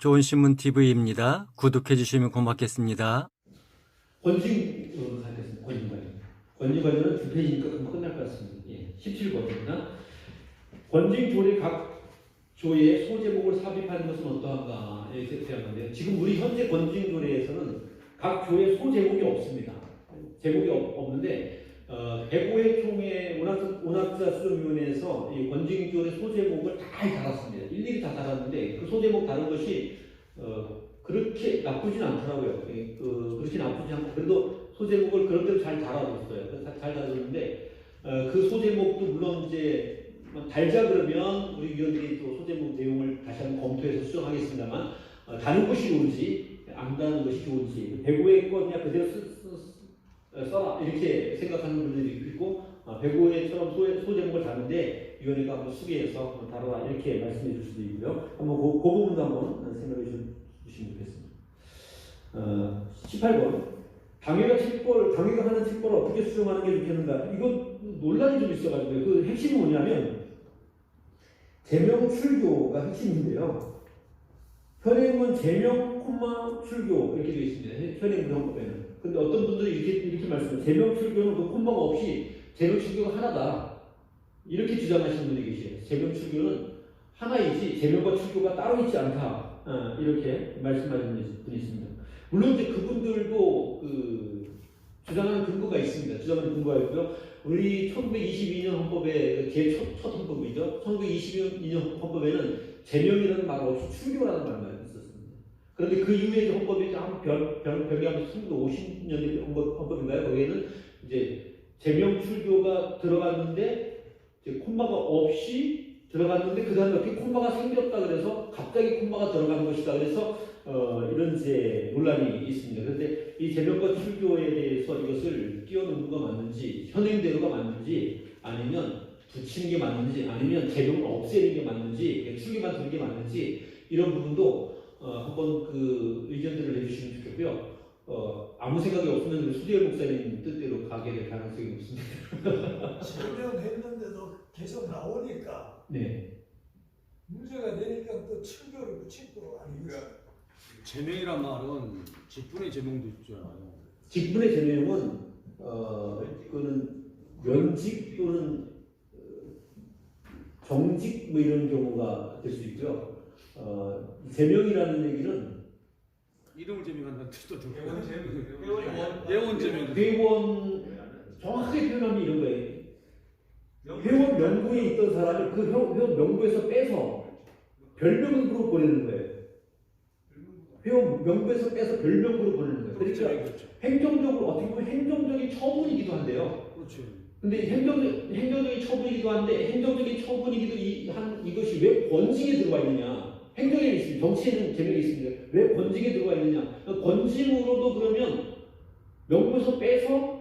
좋은 신문 TV입니다. 구독해 주시면 고맙겠습니다. 권징 어, 가겠습니다. 권징관련. 권징관련은 두 페이지니까 금방 끝날 것 같습니다. 예, 17번입니다. 권징 조례 각 조의 소제목을 삽입하는 것은 어떠한가 이렇게 생각하는데요. 지금 우리 현재 권징 조례에서는 각 조의 소제목이 없습니다. 제목이 없, 없는데 어, 대구의 총회 문학, 문학자 수정위원회에서 이 권징 조례 소제목을 다 달았습니다. 일일이 다 달았는데 그 소제목 다른 것이 어, 그렇게 나쁘진 않더라고요. 예, 그, 그렇게 나쁘지 않고 그래도 소제목을 그런대로 잘 달아줬어요. 그래서 잘 달아줬는데 어, 그 소제목도 물론 이제 뭐 달자 그러면 우리 위원들이 또 소제목 내용을 다시 한번 검토해서 수정하겠습니다만 어, 다른 것이 좋은지 안 다는 것이 좋은지 배구의 거 그냥 그대로 쓰, 쓰, 써라 이렇게 생각하는 분들이 있고 어, 배구의처럼 소, 소제목을 다는데 위원회가 한번 수기해서 다뤄라 이렇게 말씀해 줄 수도 있고요. 한번 그, 그 부분도 한번 생각해 주- 주시면 좋겠습니다. 어, 18번. 당회가 칙벌, 당회가 하는 칙벌을 어떻게 수정하는 게 좋겠는가? 이거 논란이 좀 있어가지고 그 핵심이 뭐냐면 제명 출교가 핵심인데요. 현행은 제명 콤마 출교 이렇게 되어 있습니다. 현행 병법에는. 근데 어떤 분들이 이렇게 이렇게 말씀해요. 제명 출교는 그 콤마가 없이 제명 출교가 하나다. 이렇게 주장하시는 분이 계세요. 제명 출교는 하나이지 제명과 출교가 따로 있지 않다. 어, 이렇게 말씀하시는 분이 있습니다. 물론 이제 그분들도 그 주장하는 근거가 있습니다. 주장하는 근거가 있고요. 우리 1922년 헌법의 제첫 첫 헌법이죠. 1922년 헌법에는 제명이라는 말 없이 출교라는 말만 있었습니다. 그런데 그 이후에 헌법이 한 변, 변, 변경하면서 1950년대 헌법, 헌법인가요? 거기에는 이제 제명 출교가 들어갔는데 콤마가 없이 들어갔는데 그 다음에 어떻게 콤마가 생겼다 그래서 갑자기 콤마가 들어가는 것이다 그래서 어, 이런 이제 논란이 있습니다. 그런데 이 제명과 출교에 대해서 이것을 끼워넣는 거 맞는지 현행대로가 맞는지 아니면 붙이는 게 맞는지 아니면 제명을 없애는 게 맞는지 출교만 두는 게 맞는지 이런 부분도 어, 한번 그 의견들을 내주시면 좋겠고요. 어, 아무 생각이 없으면 우리 수대열 목사님 뜻대로 가게 될 가능성이 높습니다. 제명 했는데도 계속 나오니까 네. 문제가 되니까 또 층교를 붙이고 아니니까 제명이란 말은 직분의 제명도 있잖아요. 직분의 제명은 어, 그거는 면직 또는 어, 정직 뭐 이런 경우가 될 수 있고요. 어, 제명이라는 얘기는 이름을 제명한다는 뜻도 들고. 예원 제명. 예원 제명. 회원 정확하게 표현하면 이런 거예요. 회원 명부에 있던 사람을 그 회- 회원 명부에서 빼서 별명으로 보내는 거예요. 회원 명부에서 빼서 별명으로 보내는 거예요. 그러니까 제명이죠. 행정적으로 어떻게 보면 행정적인 처분이기도 한데요. 그렇죠. 근데 행정 행정적인 처분이기도 한데 행정적인 처분이기도 이, 한 이것이 왜 권징에 들어와 있느냐? 행정에 있습니다. 정치에는 제명이 있습니다. 왜 권징에 들어와 있느냐? 그러니까 권징으로도 그러면 명부에서 빼서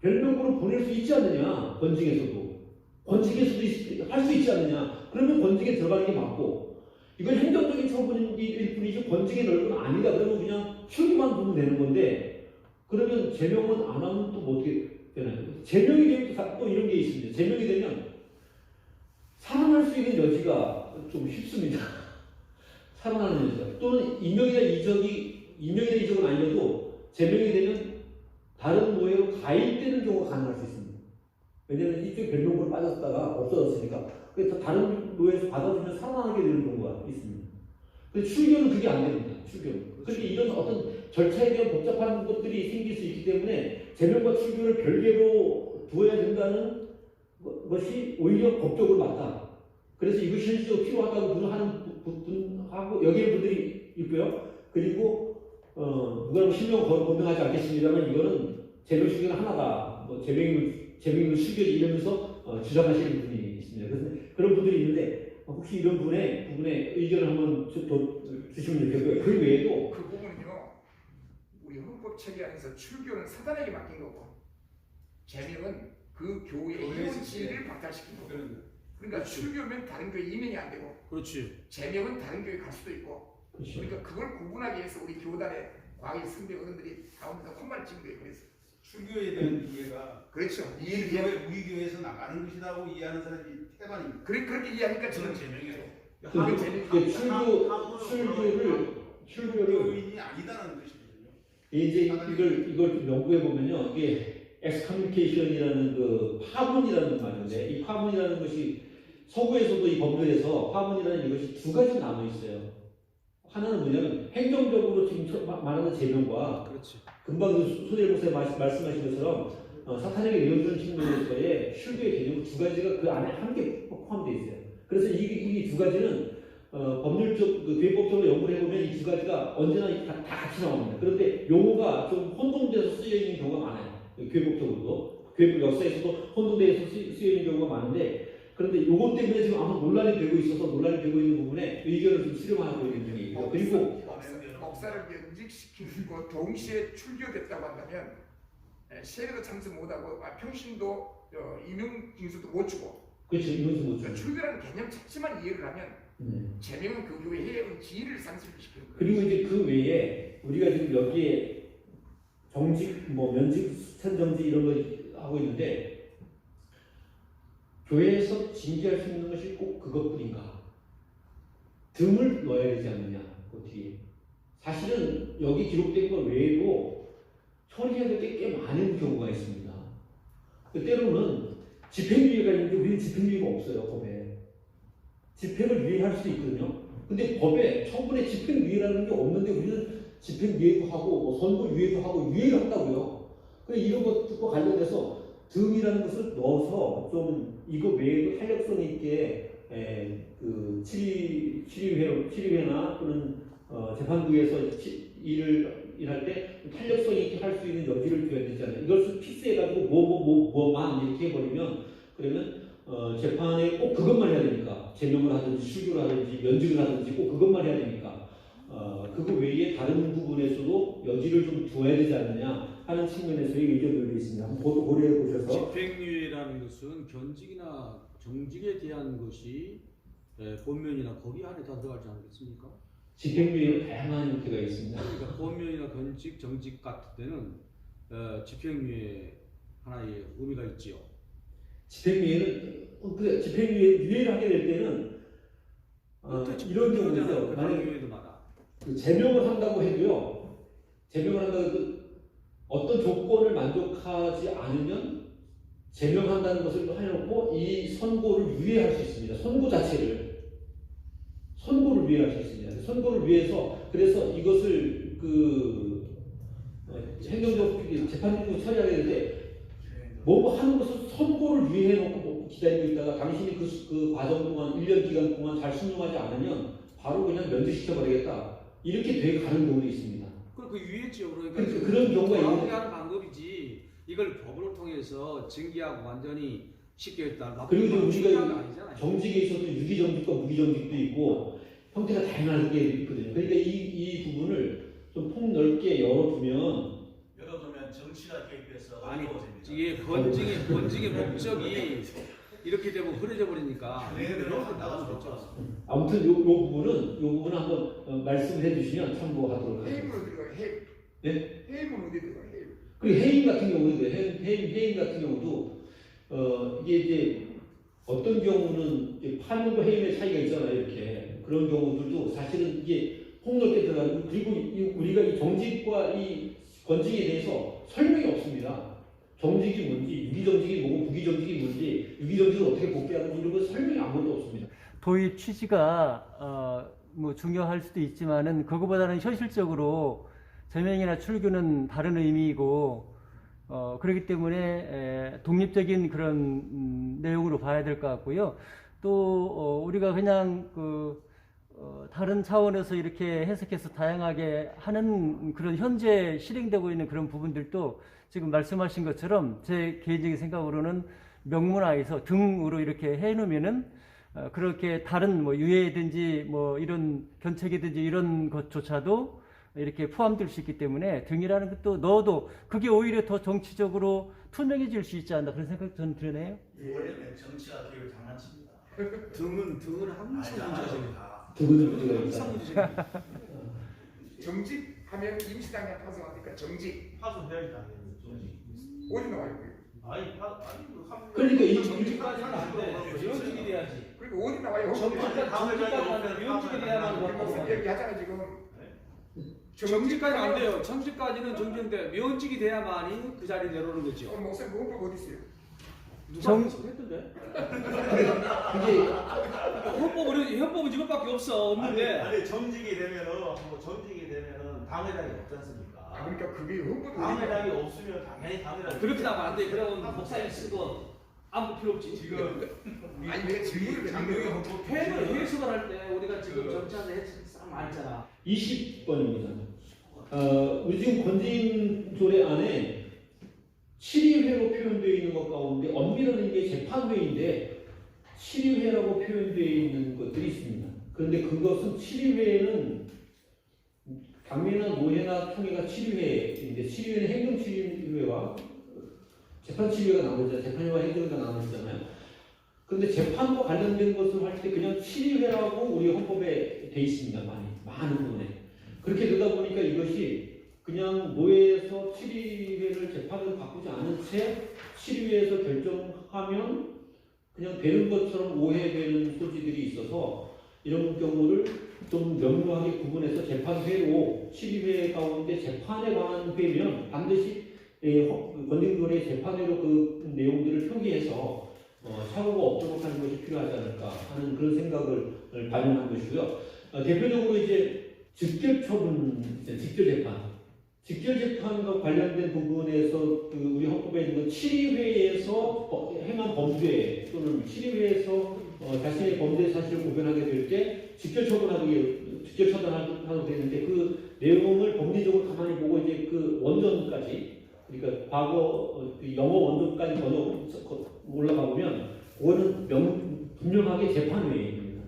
별명으로 보낼 수 있지 않느냐? 권징에서도 권징에서도 할 수 있지 않느냐? 그러면 권징에 들어가는 게 맞고 이건 행정적인 처분일 뿐이지 권징의 넓은 아니다. 그러면 그냥 출기만 두면 되는 건데 그러면 제명은 안 하면 또 뭐 어떻게 되나요? 제명이 되면 또 이런 게 있습니다. 제명이 되면 살아날 수 있는 여지가 좀 쉽습니다. 살아나는 여지가 또는 임명이나 이적이 임명이나 이적은 아니어도 제명이 되면 다른 노예로 가입되는 경우가 가능할 수 있습니다. 왜냐하면 이쪽 별명으로 빠졌다가 없어졌으니까 그래서 다른 노예에서 받아주면 살아나게 되는 경우가 있습니다. 근데 출교는 그게 안 됩니다. 출교는. 그렇게 이런 어떤 절차에 대한 복잡한 것들이 생길 수 있기 때문에 제명과 출교를 별개로 두어야 된다는 거- 것이 오히려 법적으로 맞다. 그래서 이것이 현실적으로 필요하다고 분하는 분- 분하고 여기에 분들이 있고요. 그리고 어, 누가 뭐 실명 거- 검증하지 않겠습니다만 이거는 제명 출교는 하나다. 뭐 제명이면 제명이면 출교지 이러면서 어, 주장하시는 분이 있습니다. 그래서 그런 분들이 있는데 어, 혹시 이런 분의 부분에 의견을 한번 주, 더 주시면 좋겠고요. 그 외에도 그 부분은요. 우리 헌법 체계 안에서 출교는 사단에게 맡긴 거고 제명은 그 교회의 이원지를 박탈시킨 거고. 그러니까 그렇지. 출교면 다른 교회 이민이 안 되고 그렇지. 제명은 다른 교회 갈 수도 있고. 그렇죠. 그러니까 그걸 구분하기 위해서 우리 교단의 과거 선배 어른들이 가운데서 콧말 찍은 거예요. 그래서 출교에 대한 이해가 그렇죠. 이해. 교회 우리 교회에서 나가는 것이라고 이해하는 사람이 태반입니다. 그래 그렇게 이해하니까 저는 제명이에요. 그, 그 출교 출교를 출교를 교인이 아니다는 뜻이거든요. 이제 이걸 이걸 좀 연구해 보면요 이게 엑스커뮤니케이션이라는 그 파문이라는 말인데 이 파문이라는 것이 서구에서도 이 법률에서 파문이라는 이것이 두 가지 나눠 있어요. 하나는 뭐냐면 행정적으로 지금 말하는 제명과 그렇지. 금방 그 소재 말씀- 말씀하신 것처럼 어, 사탄에게 내어주는 측면에서의 실교의 개념 두 가지가 그 안에 함께 포함되어 있어요. 그래서 이두 가지는 어, 법률적 그 교회법적으로 연구를 해보면 이 두 가지가 언제나 다, 다 같이 나옵니다. 그런데 용어가 좀 혼동돼서 쓰여 있는 경우가 많아요. 교회법적으로도 교회법 역사에서도 혼동돼서 쓰- 쓰여 있는 경우가 많은데 그런데 이것 때문에 지금 아마 논란이 되고 있어서 논란이 되고 있는 부분에 의견을 좀 수렴하고 있는 중이에요. 그리고 목사, 목사를 면직시키고 동시에 출교됐다고 한다면 에, 세례도 참석 못하고 아, 평신도 어, 임용 징수도 못 주고 그렇죠 이것은 그 뭐죠. 출교라는 개념 자체만 이해를 하면 네. 제명은 그 교회의 지위를 상승시키는 거예요. 그리고 이제 그 외에 우리가 지금 여기에 정직, 뭐 면직, 스탠정직 이런 거 하고 있는데 교회에서 징계할 수 있는 것이 꼭 그것뿐인가? 등을 넣어야 되지 않느냐? 그 뒤에 사실은 여기 기록된 것 외에도 처리해야 될 게 꽤 많은 경우가 있습니다. 그 때로는 집행유예가 있는데 우리는 집행유예가 없어요 법에. 집행을 유예할 수도 있거든요. 근데 법에 처분에 집행유예라는 게 없는데 우리는 집행유예도 하고 뭐 선고유예도 하고 유예를 한다고요. 그래 이런 것과 관련돼서 등이라는 것을 넣어서 좀 이거 외에도 탄력성 있게 에, 그 치리 치리회 치리회나 또는 어, 재판부에서 치- 일을 일할 때 탄력성 있게 할 수 있는 여지를 줘야 되지 않아요. 이것을 픽스해가지고 뭐 뭐 뭐 뭐만 이렇게 해버리면 그러면 어, 재판에 꼭 그것만 해야 되니까 제명을 하든지 출교를 하든지 면직을 하든지 꼭 그것만 해야 되니까 어, 그거 외에 다른 부분에서도 여지를 좀 두어야 되지 않느냐 하는 측면에서의 의견들도 있습니다. 한번 고- 고려해 보셔서 집행유예라는 것은 견직이나 정직에 대한 것이 에, 본면이나 거기 안에 다 들어가지 않겠습니까? 집행유예는 다양한 형태가 있습니다. 그러니까 본면이나 견직, 정직 같은 때는 어, 집행유예 하나의 의미가 있지요. 집행유예는 어, 그래 집행유예 유예를 하게 될 때는 어, 이런 경우죠. 만약 유예도 많아. 그 제명을 한다고 해도요. 제명을 한다고 해도 어떤 조건을 만족하지 않으면 제명한다는 것을 해놓고 이 선고를 유예할 수 있습니다. 선고 자체를 선고를 유예할 수 있습니다. 선고를 위해서 그래서 이것을 그 어, 행정적 재판부 처리하게 될때뭐 하는 것을 선고를 위해놓고 뭐 기다리고 있다가 당신이 그, 수- 그 과정 동안 1년 기간 동안 잘 순종하지 않으면 바로 그냥 면제시켜버리겠다. 이렇게 돼 가는 경우도 있습니다. 그럼 그 유예지요. 그러니까 그- 그런 경우가 있는 하는 방법이지. 이걸 법을 통해서 징계하고 완전히 쉽게 했다. 그리고 우리가. 정직에 있어도 유기정직과 무기정직도 있고 형태가 다양하게 있거든요. 그러니까 이, 이 부분을 좀 폭넓게 열어두면 열어두면 정치가 개입해서 아니. 이게 번징의 번징의 목적이 이렇게 되면 흐려져 버리니까 됐죠. 좋죠. 아무튼 요, 요 부분은 요 부분은 한번 어, 말씀해 주시면 참고하도록 하겠습니다. 해임은 어디 들어가요? 해임. 네? 해임은 어디 들어가요? 해임. 그리고 해임 같은 경우도 해임, 해임, 해임 같은 경우도 어 이게 이제 어떤 경우는 이제 파면과 해임의 차이가 있잖아요 이렇게 그런 경우들도 사실은 이게 폭넓게 들어가고 그리고 이, 우리가 이 정직과 이 권직에 대해서 설명이 없습니다. 정직이 뭔지 유기정직이 뭐고 부기정직이 뭔지 유기정직을 어떻게 복귀하는지 이런 거 설명이 아무것도 없습니다. 도입 취지가 어, 뭐 중요할 수도 있지만은 그거보다는 현실적으로 제명이나 출교는 다른 의미이고 어, 그렇기 때문에 에, 독립적인 그런 음, 내용으로 봐야 될 것 같고요. 또 어, 우리가 그냥 그 어, 다른 차원에서 이렇게 해석해서 다양하게 하는 그런 현재 실행되고 있는 그런 부분들도 지금 말씀하신 것처럼 제 개인적인 생각으로는 명문화에서 등으로 이렇게 해놓으면은 어, 그렇게 다른 뭐 유해든지 뭐 이런 견책이든지 이런 것조차도 이렇게 포함될 수 있기 때문에 등이라는 것도 넣어도 그게 오히려 더 정치적으로 투명해질 수 있지 않나 그런 생각 저는 드네요. 원래는 정치가 개입을 장난칩니다. 등은 등은 항상 문제가 생겨. 다 두분은 문제가 있다. 항상 문제가 정직 하면 임시당에 파송하니까 정직. 파손해야지 당연히 정치. 어디 나와요? 그게? 아니 파 아니 그 한. 그러니까 이 정직까지는 안 돼. 정직이 돼야지. 그 그리고 어디 나와요? 정직까지 정직까지 대한 무슨 얘기하잖아 지금. 정직까지는 안 돼요. 정직까지는 정지인데 위원직이 돼야만이 그 자리 내려오는 거죠. 어, 목사님 그거 어디 있어요? 누가 정- 했던데? 그게 헌법은 헌법은 이것밖에 없어 아니, 없는데 아니 정직이 되면은 뭐 정직이 되면은 당회장이 없지 아 않습니까? 그러니까 그게 헌법 당회장이 없으면 당연히 당회장. 그렇게 하면 안 돼. 그러면 목사님 쓰고 아무 필요 없지. 지금 아니 왜 질문을 장명의 왜 헌법 회를 해석을 할때 우리가 지금 정치하는 해석 싹 많잖아. 20번입니다. 어, 우리 지금 권진 조례 안에 7위회로 표현되어 있는 것 가운데 엄밀한 게 재판회인데 7위회라고 표현되어 있는 것들이 있습니다. 그런데 그것은 7위회는 강매나 노예나 총회가 7위회인데 7위회는 행정 7위회와 재판 7위회가 나오잖아요. 재판회와 행정회가 나누잖아요. 그런데 재판과 관련된 것을 할 때 그냥 7위회라고 우리 헌법에 돼 있습니다. 많이 많은 부분에 그렇게 되다 보니까 이것이 그냥 노예에서 7위회를 재판을 바꾸지 않은 채 7위회에서 결정하면 그냥 되는 것처럼 오해되는 소지들이 있어서 이런 경우를 좀 명료하게 구분해서 재판회로 7위회 가운데 재판에 관한 회면 반드시 예, 권정조례 재판회로 그 내용들을 표기해서 어, 사고가 없도록 하는 것이 필요하지 않을까 하는 그런 생각을 발명한 것이고요. 어, 대표적으로 이제 직결 처분, 직결 재판, 직결 재판과 관련된 부분에서 그 우리 헌법에 있는 7위회에서 행한 범죄 또는 7위회에서 어, 자신의 범죄 사실을 고변하게 될 때 직결 처분하기 직결 처분하게 되는데 그 내용을 법리적으로 가만히 보고 이제 그 원전까지 그러니까 과거 어, 그 영어 원전까지 번역 올라가 보면 그거는 명, 분명하게 재판회입니다.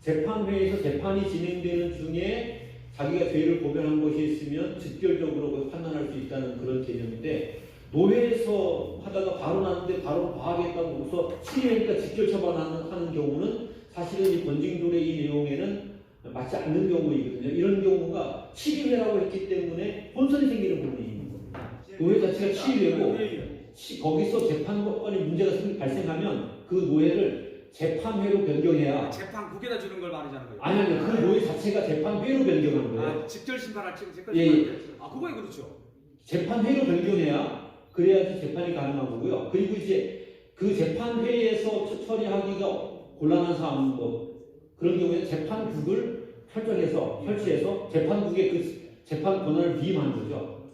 재판회에서 재판이 진행되는 중에 자기가 죄를 고변한 것이 있으면 직결적으로 판단할 수 있다는 그런 개념인데 노회에서 하다가 바로 나는데 바로 봐야겠다고 해서 7회니까 직결 처분하는 하는 경우는 사실은 이 권징조례 이 내용에는 맞지 않는 경우이거든요. 이런 경우가 7회라고 했기 때문에 혼선이 생기는 부분이 있는 겁니다. 노예 자체가 7회고 시- 거기서 재판권에 문제가 생- 발생하면 그 노예를 재판회로 변경해야 재판국에다 주는 걸 말하자는 거예요. 아니 아니 그 노예 자체가 재판회로 변경하는 거예요. 아, 직결 심판할 지 직결 예, 심판. 아, 그거에 그렇죠. 재판회로 변경해야 그래야지 재판이 가능한 거고요. 그리고 이제 그 재판회에서 처- 처리하기가 곤란한 사안 뭐 그런 경우에 재판국을 설정해서 설치해서 재판국의 그 재판 권한을 위임하는 거죠.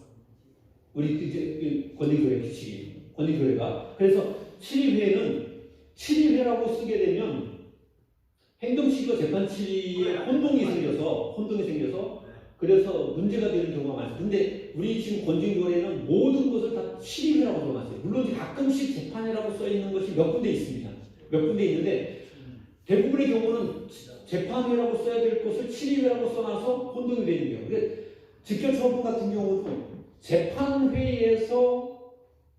우리 그 이제 그 권리교회 규칙이 권리교회가 그래서 7위회는 7위회라고 쓰게 되면 행정치기와 재판치기에 혼동이 생겨서 혼동이 생겨서 그래서 문제가 되는 경우가 많습니다. 근데 우리 지금 권징조례는 모든 것을 다 7위회라고 써놨어요. 물론 가끔씩 재판이라고 써 있는 것이 몇 군데 있습니다. 몇 군데 있는데 대부분의 경우는 재판회라고 써야 될 것을 7위회라고 써놔서 혼동이 되는 경우. 근데 직결 처분 같은 경우는 재판회에서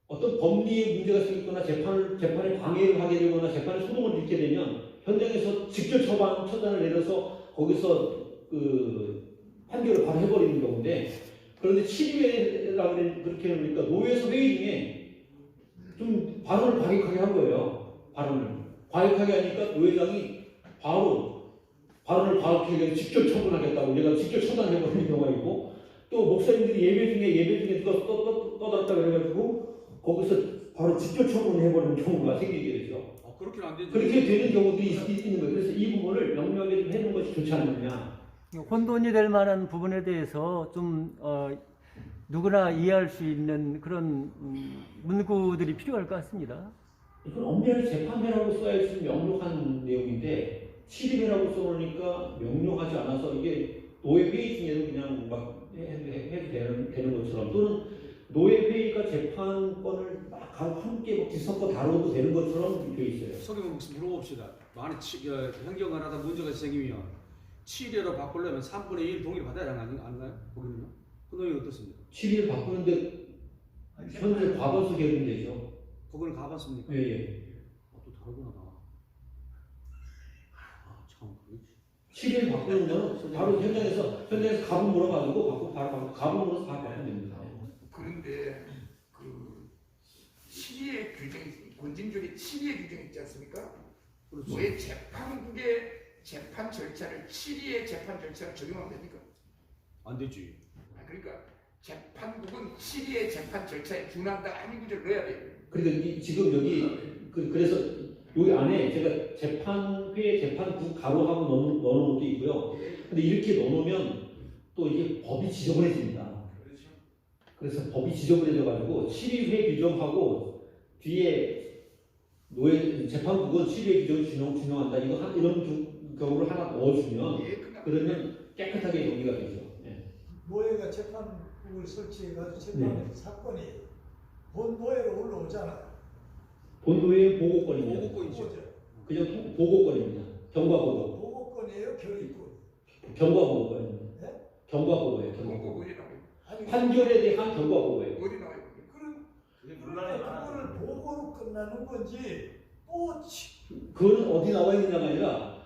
어떤 법리에 문제가 생기거나 재판을 재판에 방해를 하게 되거나 재판에 소동을 일게 되면 현장에서 직결 처방 처단을 내려서 거기서 그 판결을 바로 해버리는 경우인데 그런데 7위회라고 그렇게 하니까 노회에서 회의 중에 좀 발언을 과격하게 한 거예요. 발언을 과격하게 하니까 노회장이 바로 발언을 과격하게 해서 직결 처분하겠다고 내가 직결 처단해버리는 경우가 있고 또 목사님들이 예배 중에 예배 중에 누가 떠, 떠들었다 그래가지고 거기서 바로 직결 처분을 해버리는 경우가 생기게 되죠. 아, 되죠. 그렇게 되는 경우들이 있, 있는 거예요. 그래서 이 부분을 명료하게 좀 해놓은 것이 좋지 않느냐. 혼돈이 될 만한 부분에 대해서 좀 어, 누구나 이해할 수 있는 그런 음, 문구들이 필요할 것 같습니다. 이건 엄밀히 재판회라고 써야지 명료한 내용인데 7일이라고 써놓으니까 명료하지 않아서 이게 노예 회의 중에도 그냥 막 해- 해- 해도 되는, 되는 것처럼 또는 노예 회의가 재판권을 막 함께 막 뒤섞어 다뤄도 되는 것처럼 되어 있어요. 석영 물어봅시다. 만약 치, 어, 행정을 하다 문제가 생기면 7회로 바꾸려면 3분의 1 동의를 받아야 하는 거 아닌가요? 거기는요? 그 내용이 어떻습니까? 7일 바꾸는데 현재 과거수 개정되죠. 거기는 가봤습니까? 예, 예. 아, 또 다르구나. 나. 아, 참. 그렇지. 7일 바꾸는 거는 바로 현장에서 현장에서 가분 물어가지고 바꾸 바로 바꾸 가분 물어서 바로 바꾸면 됩니다. 그런데 그 7위의 규정이 있습니다. 권징조례 7위의 규정이 있지 않습니까? 그렇죠. 왜 재판국의 재판 절차를 7위의 재판 절차를 적용하면 됩니까? 안 되지. 아, 그러니까 재판국은 7위의 재판 절차에 준한다 합의 구조를 넣어야 돼요. 그러니까 이- 지금 여기 그, 그래서 여기 안에 제가 재판회 재판국 가로하고 넣는, 넣는 것도 있고요. 근데 이렇게 넣어놓으면 또 이게 법이 지저분해집니다. 그렇죠. 그래서 법이 지저분해져 가지고 7위회 규정하고 뒤에 노예 재판국은 7위회 규정을 준용, 준용한다. 이거 한, 이런 주- 경우를 하나 넣어주면 예. 그러면 깨끗하게 정리가 되죠. 예. 노예가 재판국을 설치해가지고 재판에서 사건이 본 노예로 올라오잖아요. 본도의 보고권입니다. 보고권이죠. 그냥 통- 보고권입니다. 경과 보고, 보고권이에요, 결의권. 경과 보고권입니다. 네? 경과 보고예요. 경과 보고. 어디 나와요? 아니 판결에 대한 경과 보고예요. 어디 나와요? 그런 그게 논란이 많아. 그거를 보고로 끝나는 건지 또 치- 그거는 어디 나와 있느냐가 아니라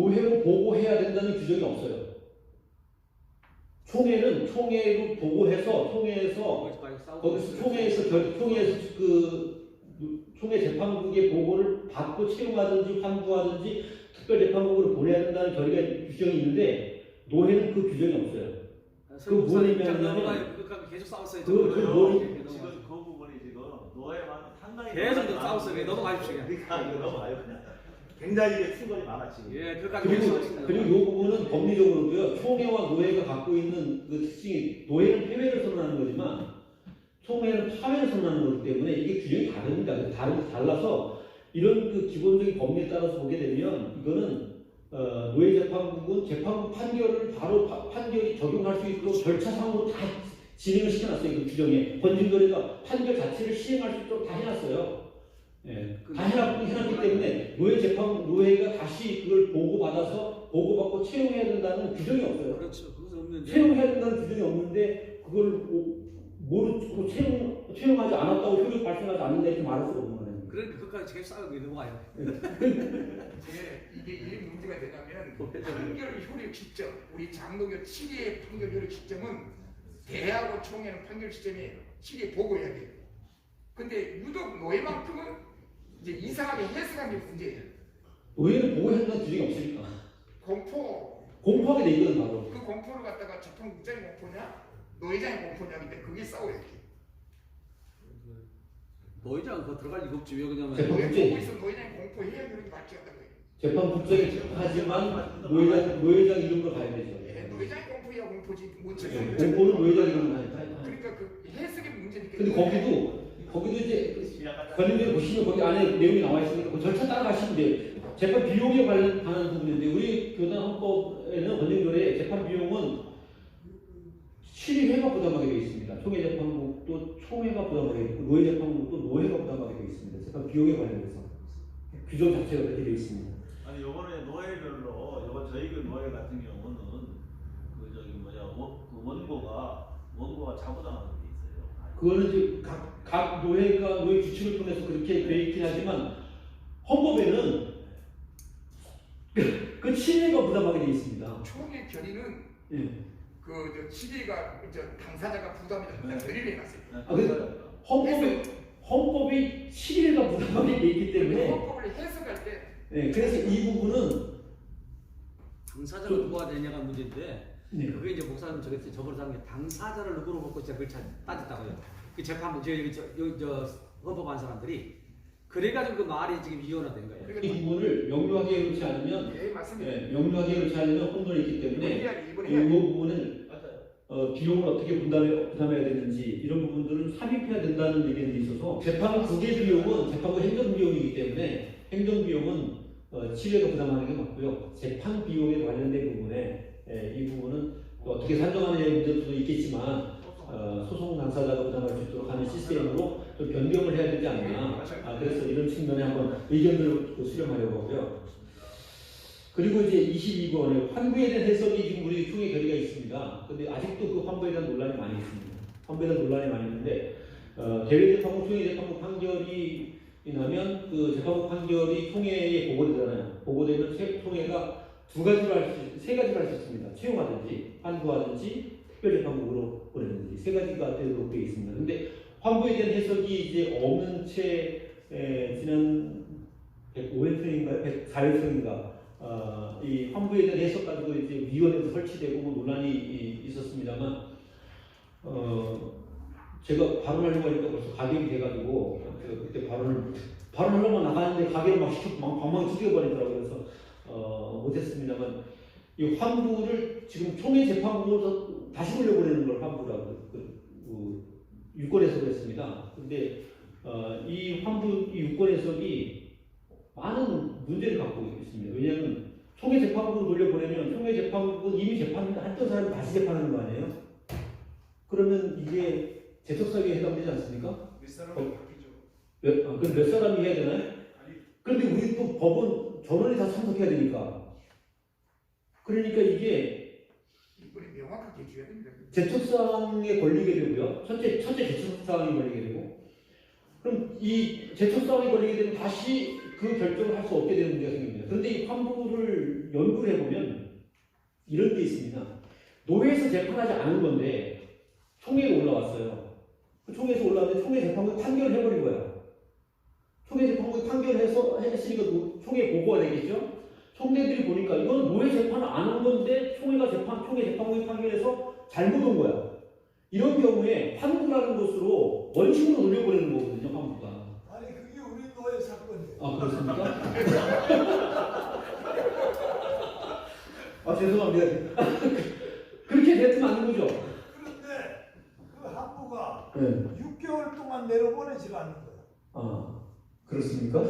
노회로 보고해야 된다는 규정이 없어요. 총회는 총회로 보고해서 총회에서 거기서 총회에서 결, 총회에서 그 총회 재판국의 보고를 받고 채용하든지 환부하든지 특별 재판국으로 보내야 된다는 결의가 규정이 있는데 노회는 그 규정이 없어요. 그 뭐냐면은 넘어가 계속 싸웠어요. 그- 그 넘어가죠. 지금 그 부분이 지금 노예만 상당히 계속 싸웠어요. 넘어가십시오. 그러니까 이거 넘어가요 그냥. 굉장히 충돌이 많아 지금. 예, 그까지 계속 그리고. 그리고 이 부분은 법리적으로도요. 총회와 노회가 갖고 있는 그 특징이 노회는 폐회를 선언하는 거지만 총회는 파회를 선언하는 거기 때문에 이게 규정이 다릅니다. 다른 달라서 이런 그 기본적인 법리에 따라서 보게 되면 이거는 어, 노예 재판국은 재판국 판결을 바로 파- 판결이 적용할 수 있도록 절차상으로 다 진행을 시켜놨어요. 그 규정에 권진거래가 판결 자체를 시행할 수 있도록 다 해놨어요. 예, 다 해놨, 해놨기 때문에 노예 재판 노예가 다시 그걸 보고 받아서 보고받고 채용해야 된다는 규정이 없어요. 그렇죠. 그것은 없는데. 채용해야 된다는 규정이 없는데 그걸 뭐- 모르고 채용 채용하지 않았다고 효력 발생하지 않는다 이렇게 말할 수가 없는 거예요. 그러니까 그까지 계속 싸우고 넘어가요. 예, 이게 이 문제가 되냐면 판결 효력 시점 우리 장로교 7위의 판결 효력 시점은 대하고 총회는 판결 시점이 7위에 보고해야 돼요. 근데 유독 노예만큼은 이제 이상하게 해석한 게 문제예요. 노예는 보고해야 된다는 규정이 없으니까 공포 공포하게 돼 있거든 바로. 그 공포를 갖다가 재판국장이 공포냐 노예장이 공포냐 근데 그게 싸워야 돼. 노회장 그거 들어갈 리가 없지. 왜 그러냐면 재판- 노예 국장이- 보고 있으면 노예장이 공포해야 그렇게 맞지 않다고 해요. 재판 국장이 하지만 노예장 노예장 이름으로 가야 되죠. 예, 노예장이 공포해야 공포지 뭐 예, 재판국장이 공포는 노예장 이름으로 가니까. 그러니까 그 해석의 문제니까. 근데 거기도 거기도 이제 약간 관련된 보시면 거기 안에 내용이 나와 있으니까 그 절차 따라가시면 돼요. 재판 비용에 관련하는 부분인데 우리 교단 헌법에는 권정조례 재판 비용은 실의회가 부담하게 되어 있습니다. 총회 재판국도 총회가 부담하게 되어 있고 노예 재판국도 노예가 부담하게 되어 있습니다. 재판 비용에 관련해서 규정 자체가 그렇게 되어 있습니다. 아니 요번에 노예별로 요번 저희 그 노예 같은 경우는 그 저기 뭐야 원, 그 원고가 원고가 자부당하는. 그거는 이제 각, 각 노예가 노예 규칙을 통해서 그렇게 되어 있긴 하지만 헌법에는 그 친회가 부담하게 되어 있습니다. 총의 결의는 예. 그저 시비가 저 당사자가 부담이 된다 네. 결의를 해놨어요. 아, 헌법에 헌법이 7일가 부담하게 돼 있기 때문에 헌법을 해석할 때 네, 그래서 이 부분은 당사자를 누구가 되냐가 문제인데 네, 그게 이제 목사님 저기 저번에 한게 당사자를 누구로 먹고 제가 그걸 잘 따졌다고요. 그 재판부 저 여기 저, 여기 저 헌법한 사람들이 그래가지고 그 말이 지금 이혼화 된 거예요. 이 그러니까 부분을 명료하게 해놓지 않으면 예 맞습니다. 네, 명료하게 해놓지 않으면 혼돈이 있기 때문에 이. 부분을 맞아요. 어, 비용을 어떻게 분담해, 부담해야 되는지 이런 부분들은 삽입해야 된다는 의견이 있어서 재판국의 비용은 재판부 행정비용이기 때문에 행정비용은 어, 치료가 부담하는 게 맞고요. 재판 비용에 관련된 부분에 에, 이 부분은 또 어떻게 산정하느냐의 문제도 있겠지만 어, 소송 당사자가 부담할 수 있도록 하는 시스템으로 좀 변경을 해야 되지 않나. 아, 그래서 이런 측면에 한번 의견들을 또 수렴하려고 하고요. 그리고 이제 22번에 환부에 대한 해석이 지금 우리 총회 결의가 있습니다. 근데 아직도 그 환부에 대한 논란이 많이 있습니다. 환부에 대한 논란이 많이 있는데 어, 대외재판국, 총회 재판국 판결이 나면 그 재판국 판결이 총회에 보고되잖아요. 보고되면 체- 총회가 두 가지로 할 수, 세 가지로 할 수 있습니다. 채용하든지, 환부하든지, 특별재판국으로 보내든지 세 가지가 되도록 되어 있습니다. 근데 환부에 대한 해석이 이제 없는 채 에, 지난 105회선인가요? 104회선인가? 어, 이 환부에 대한 해석 가지고 이제 위원회도 설치되고 뭐 논란이 이- 있었습니다만 어, 제가 발언하려고 하니까 벌써 가격이 돼가지고 그때 발언을 발언하려고 나가는데 가격을 막 시켜 막 방망이 튀겨버리더라고요. 그래서 어, 못했습니다만 이 환부를 지금 총회 재판부에서 다시 돌려보내는 걸 환부라고 그, 그, 유권 해석을 했습니다. 근데 어, 이 환부 이 유권 해석이 많은 문제를 갖고 있습니다. 왜냐하면 총회 재판부로 돌려보내면 총회 재판부 이미 재판했던 사람이 다시 재판하는 거 아니에요? 그러면 이게 재척사유에 해당되지 않습니까? 윗사람이 어. 바뀌죠. 몇, 아, 그럼 몇 사람이 해야 되나요? 아니 그런데 우리 또 법원 전원이 다 참석해야 되니까. 그러니까 이게 명확하게 해줘야 됩니다. 제척사항에 걸리게 되고요. 첫째, 첫째 제척사항이 걸리게 되고. 그럼 이 제척사항이 걸리게 되면 다시 그 결정을 할 수 없게 되는 문제가 생깁니다. 그런데 이 환부를 연구를 해보면 이런 게 있습니다. 노회에서 재판하지 않은 건데 총회에 올라왔어요. 그 총회에서 올라왔는데 총회 재판부 판결을 해버린 거야. 총회 재판부 판결해서 했으니까 노- 총회 보고가 되겠죠? 총대들이 보니까 이건 노회 재판을 안한 건데 총회가 재판, 총회 재판부의 판결에서 잘못 온 거야. 이런 경우에 환부라는 것으로 원심으로 돌려보내는 거거든요, 환부가. 아니 그게 우리 노예 사건이에요. 아, 그렇습니까? 아, 죄송합니다. 그렇게 됐으면 안 거죠? 그런데 그 한부가 네. 6개월 동안 내려보내질 않는 거야. 아, 그렇습니까?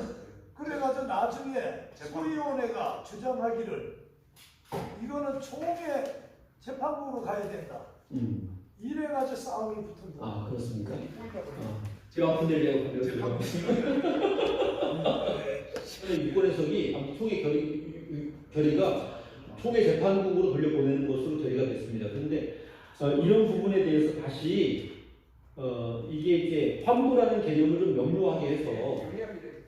그래가지고 나중에 소위원회가 주장하기를 이거는 총회 재판부로 가야 된다. 음. 이래가지고 싸움이 붙은 거야. 아, 그렇습니까? 이쁘니까 아, 제가 아픈 데를 내가 건드렸어요. 유권 해석이 아무튼 총회 결의, 결의가 총회 재판국으로 돌려보내는 것으로 결의가 됐습니다. 그런데 어, 이런 부분에 대해서 다시 어, 이게 이제 환부라는 개념을 좀 명료하게 해서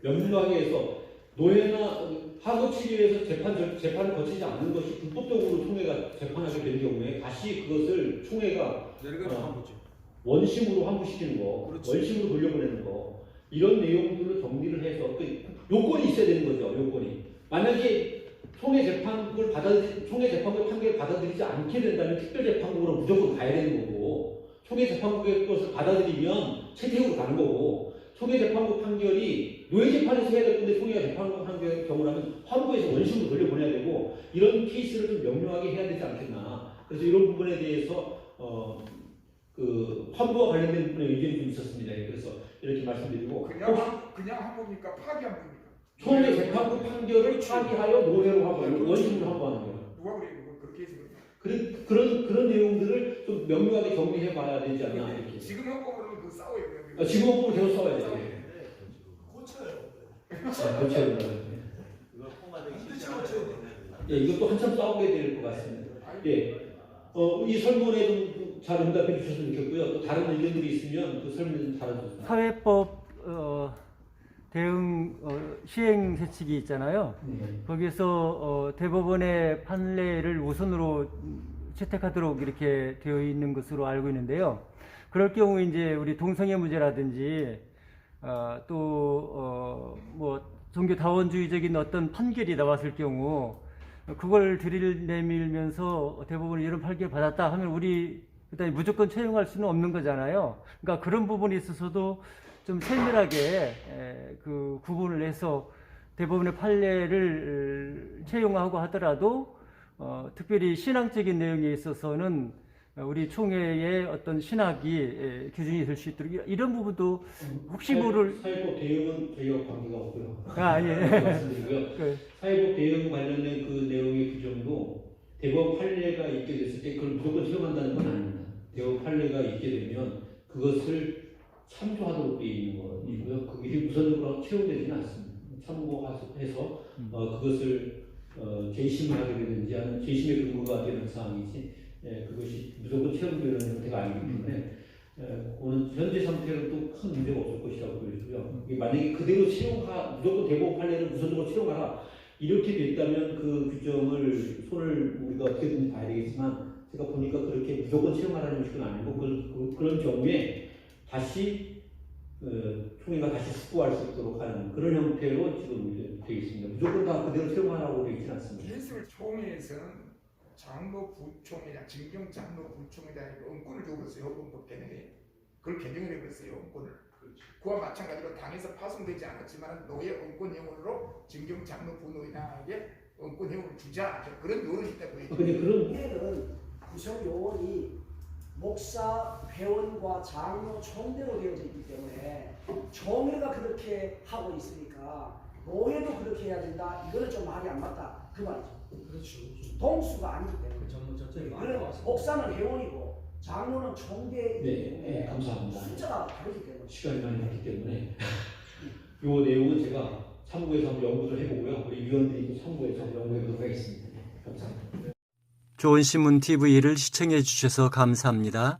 명료하게 해서 노예나 하고 치료에서 재판 절- 재판을 거치지 않는 것이 불법적으로 총회가 재판하게 된 경우에 다시 그것을 총회가 어. 원심으로 환부시키는 거, 그렇지. 원심으로 돌려보내는 거 이런 내용들을 정리를 해서 그 요건이 있어야 되는 거죠. 요건이 만약에 총회 재판국을 받아들이 총회 재판국 판결을 받아들이지 않게 된다면 특별 재판국으로 무조건 가야 되는 거고 총회 재판국의 것을 받아들이면 채택으로 가는 거고 총회 재판국 판결이 노예 재판에서 해야 될 건데 재판국 판결 경우라면 환부에서 원심으로 돌려보내야 되고 이런 케이스를 좀 명료하게 해야 되지 않겠나. 그래서 이런 부분에 대해서 어, 그 환부와 관련된 부분에 의견이 좀 있었습니다. 예, 그래서 이렇게 말씀드리고 그냥 한- 그냥 한 겁니까? 파기한 겁니까? 총회 재판부 판결을 파기하여 노예로 하고 원심으로 하고하는 거예요. 누가 그래 그거 그렇게 해서 그래. 그런 그런 그런 내용들을 좀 명료하게 정리해 봐야 되지 않나 이렇게. 지금 헌법으로는 그 싸워야 돼요. 아, 지금 법으로 계속 싸워야 돼 고쳐야 않아요. 예, 이것도 한참 싸우게 될 것 같습니다. 예. 어, 이 설문에 좀잘 응답해 주셨으면 좋겠고요. 또 다른 의견들이 있으면 그 설문 좀 달아주세요. 사회법 어, 대응 어, 시행 세칙이 있잖아요. 네. 거기서 어, 대법원의 판례를 우선으로 음, 채택하도록 이렇게 되어 있는 것으로 알고 있는데요. 그럴 경우 이제 우리 동성애 문제라든지 어, 또뭐 종교 다원주의적인 어떤 판결이 나왔을 경우 그걸 들이내밀면서 대법원이 이런 판결 받았다 하면 우리 일단 무조건 채용할 수는 없는 거잖아요. 그러니까 그런 부분에 있어서도 좀 세밀하게 에, 그 구분을 해서 대법원의 판례를 채용하고 하더라도 어, 특별히 신앙적인 내용에 있어서는 우리 총회의 어떤 신학이 에, 기준이 될 수 있도록 이런- 부분도 혹시 모를 사회법 대응은 저희와 관계가 없고요. 아, 예. 그, 사회법 대응 관련된 그 내용의 규정도 대법 판례가 있게 됐을 때 그걸 무조건 채용한다는 건 아닙니다. 대법 판례가 있게 되면 그것을 참조하도록 되어 있는 것이고요. 그게 우선적으로 채용되지는 않습니다. 참고해서 어, 그것을 어, 재심을 하게 되든지 하는 재심의 근거가 되는 사항이지 예, 그것이 무조건 채용되는 형태가 아니기 때문에 예, 그거는 현재 상태로는 또큰 문제가 없을 것이라고 보여지고요. 이게 만약에 그대로 채용하 무조건 대법 판례를 우선적으로 채용하라 이렇게 됐다면 그 규정을 손을 우리가 어떻게든 봐야 되겠지만 제가 보니까 그렇게 무조건 채용하라는 식은 아니고 그, 그, 그런 경우에 다시 어, 총회가 다시 숙고할 수 있도록 하는 그런 형태로 지금 되어 있습니다. 무조건 다 그대로 세용하라고 되어 있지는 않습니다. 기술 총회에서는 장로 부총회장, 진경 장로 부총회장에게 은권을 주고 그랬어요. 헌법 때문에 그걸 개정을 해버렸어요. 은권을. 그와 마찬가지로 당에서 파송되지 않았지만 노예 은권 형으로 진경 장로 부노회장에게 은권 형을 주자 저 그런 요론이 있다고 했죠. 근데 그런 얘는 구성 요원이 목사, 회원과 장로, 총대로 되어져 있기 때문에 총회가 그렇게 하고 있으니까 노예도 그렇게 해야 된다. 이거는 좀 말이 안 맞다. 그 말이죠. 그렇죠. 동수가 아니기 때문에. 그 전문 저쪽에 목사는 회원이고 장로는 총대이기 네, 때문에 네, 감사합니다. 숫자가 다르기 때문에. 시간이 많이 갔기 때문에 이 내용은 제가 참고해서 한번 연구를 해보고요. 우리 위원들이 또 참고해서 연구해보도록 하겠습니다. 네, 감사합니다. 좋은 신문 TV를 시청해 주셔서 감사합니다.